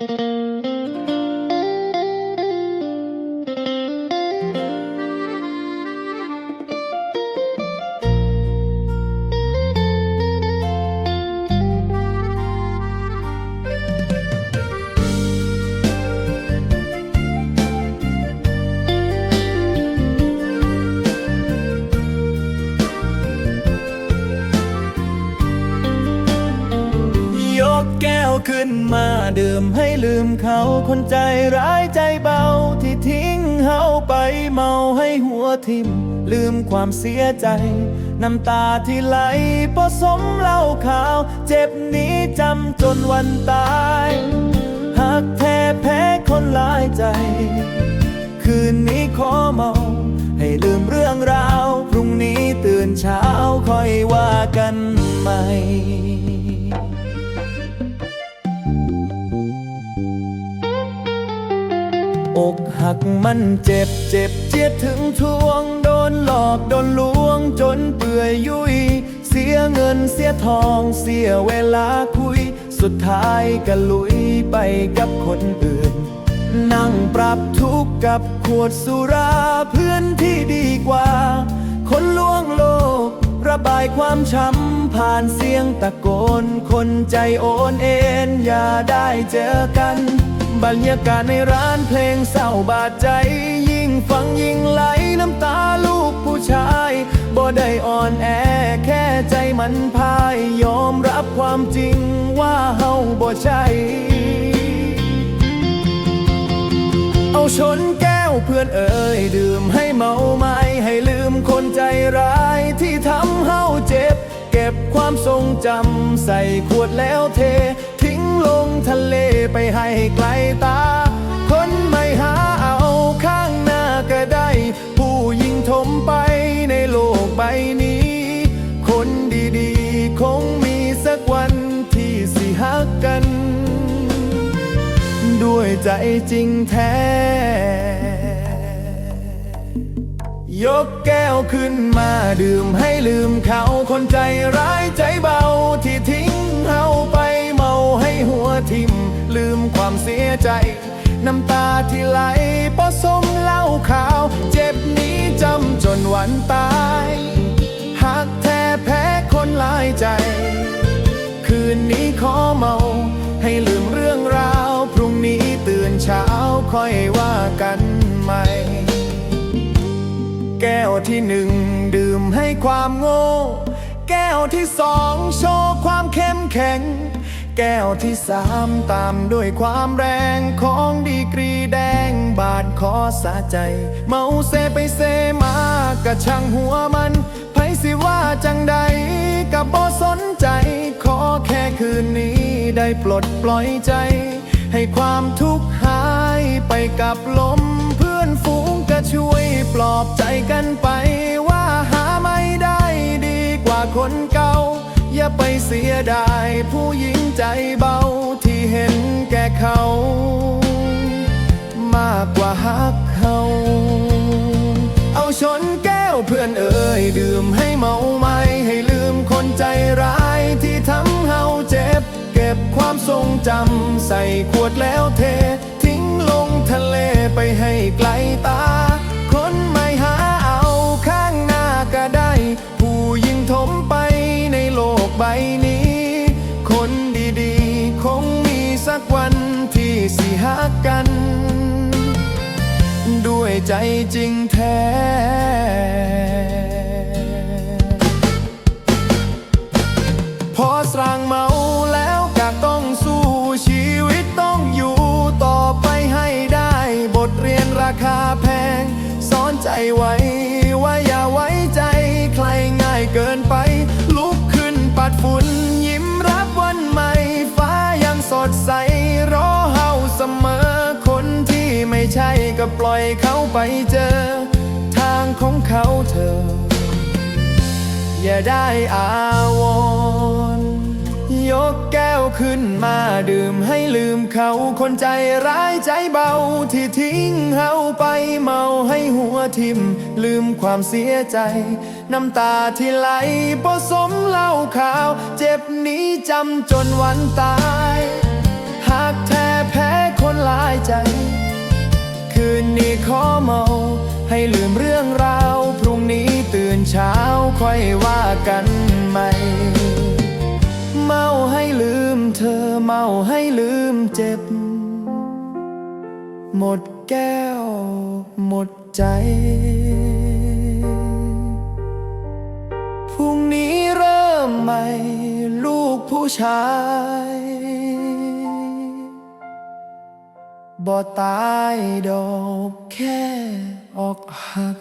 ย ขึ้นมาดื่มให้ลืมเขาคนใจร้ายใจเบา ที่ทิ้งเฮาไปเมาให้หัวทิ่ม ลืมความเสียใจ น้ำตาที่ไหลผสมเหล้าขาว เจ็บนี้จำจนวันตายหากแท้แพ้คนหลายใจ คืนนี้ขอเมา ให้ลืมเรื่องราว พรุ่งนี้ตื่นเช้าค่อยว่ากันใหม่ หักมันเจ็บเจ็บเจียดถึงทวง โดนหลอกโดนลวงจนเปื่อยยุย เสียเงินเสียทองเสียเวลาคุย สุดท้ายก็ลุยไปกับคนอื่น นั่งปรับทุกข์กับขวดสุราเพื่อนที่ดีกว่า คนลวงโลก ระบายความช้ำผ่านเสียงตะโกน คนใจโอนเอ็นอย่าได้เจอกัน บรรยากาศในร้านเพลงเศร้าบาดใจ ยิ่งฟังยิ่งไหลน้ำตาลูกผู้ชายบ่ได้อ่อนแอแค่ใจมันพายยอมรับความจริงว่าเฮาบ่ใช่เอาชนแก้วเพื่อนเอ่ยดื่มให้เมาไม้ให้ลืมคนใจร้ายที่ทำเฮาเจ็บ เก็บความทรงจำใส่ขวดแล้วเท ไปให้ไกลตา คนไม่หาเอาข้างหน้าก็ได้ ผู้ยิงถมไปในโลกใบนี้ คนดีๆ คงมีสักวันที่สิฮักกัน ด้วยใจจริงแท้ ยกแก้วขึ้นมาดื่มให้ลืมเขาคนใจร้ายใจเบาที่ทิ้งเฮาไปเมาให้หัวทิ่ม ความเสียใจ น้ำตาที่ไหลผสมเหล้าขาว เจ็บนี้จำจนวันตายหากแท้แพ้คนหลายใจ คืนนี้ขอเมา ให้ลืมเรื่องราว พรุ่งนี้ตื่นเช้าค่อยว่ากันใหม่ แก้วที่หนึ่งดื่มให้ความโง่ แก้วที่สองโชว์ความเข้มแข็ง แก้วที่สามตามด้วยความแรงของดีกรีแดงบาดคอสะใจ เมาเซไปเซมากระช่างหัวมันไผสิว่าจังใดกับบ่สนใจ ขอแค่คืนนี้ได้ปลดปล่อยใจ ให้ความทุกข์หายไปกับลม เพื่อนฝูงก็ช่วยปลอบใจกันไปว่าหาไม่ได้ดีกว่าคนเก่า อย่าไปเสียดายผู้หญิงใจเบาที่เห็นแก่เขา มากกว่าฮักเขา เอาชนแก้วเพื่อนเอ่ยดื่มให้เมาไม่ให้ลืมคนใจร้ายที่ทำเฮาเจ็บ เก็บความทรงจำใส่ขวดแล้วเท ทิ้งลงทะเลไปให้ไกลตา ใบนี้ คนดีๆ คงมีสักวันที่สิหักกัน ด้วยใจจริงแท้พอสร้างเมาแล้วก็ต้องสู้ชีวิตต้องอยู่ต่อไปให้ได้ บทเรียนราคาแพง สอนใจไว้ ก็ปล่อยเขาไปเจอ ทางของเขาเธอ อย่าได้อาวรยกแก้วขึ้นมาดื่มให้ลืมเขาคนใจร้ายใจเบา ที่ทิ้งเฮาไปเมาให้หัวทิม ลืมความเสียใจ น้ำตาที่ไหลผสมเหล้าขาว เจ็บนี้จำจนวันตาย ค่อยว่ากันใหม่ เมาให้ลืมเธอเมาให้ลืมเจ็บ หมดแก้ว หมดใจพรุ่งนี้เริ่มใหม่ ลูกผู้ชายบ่ตายดอกแค่ออกหัก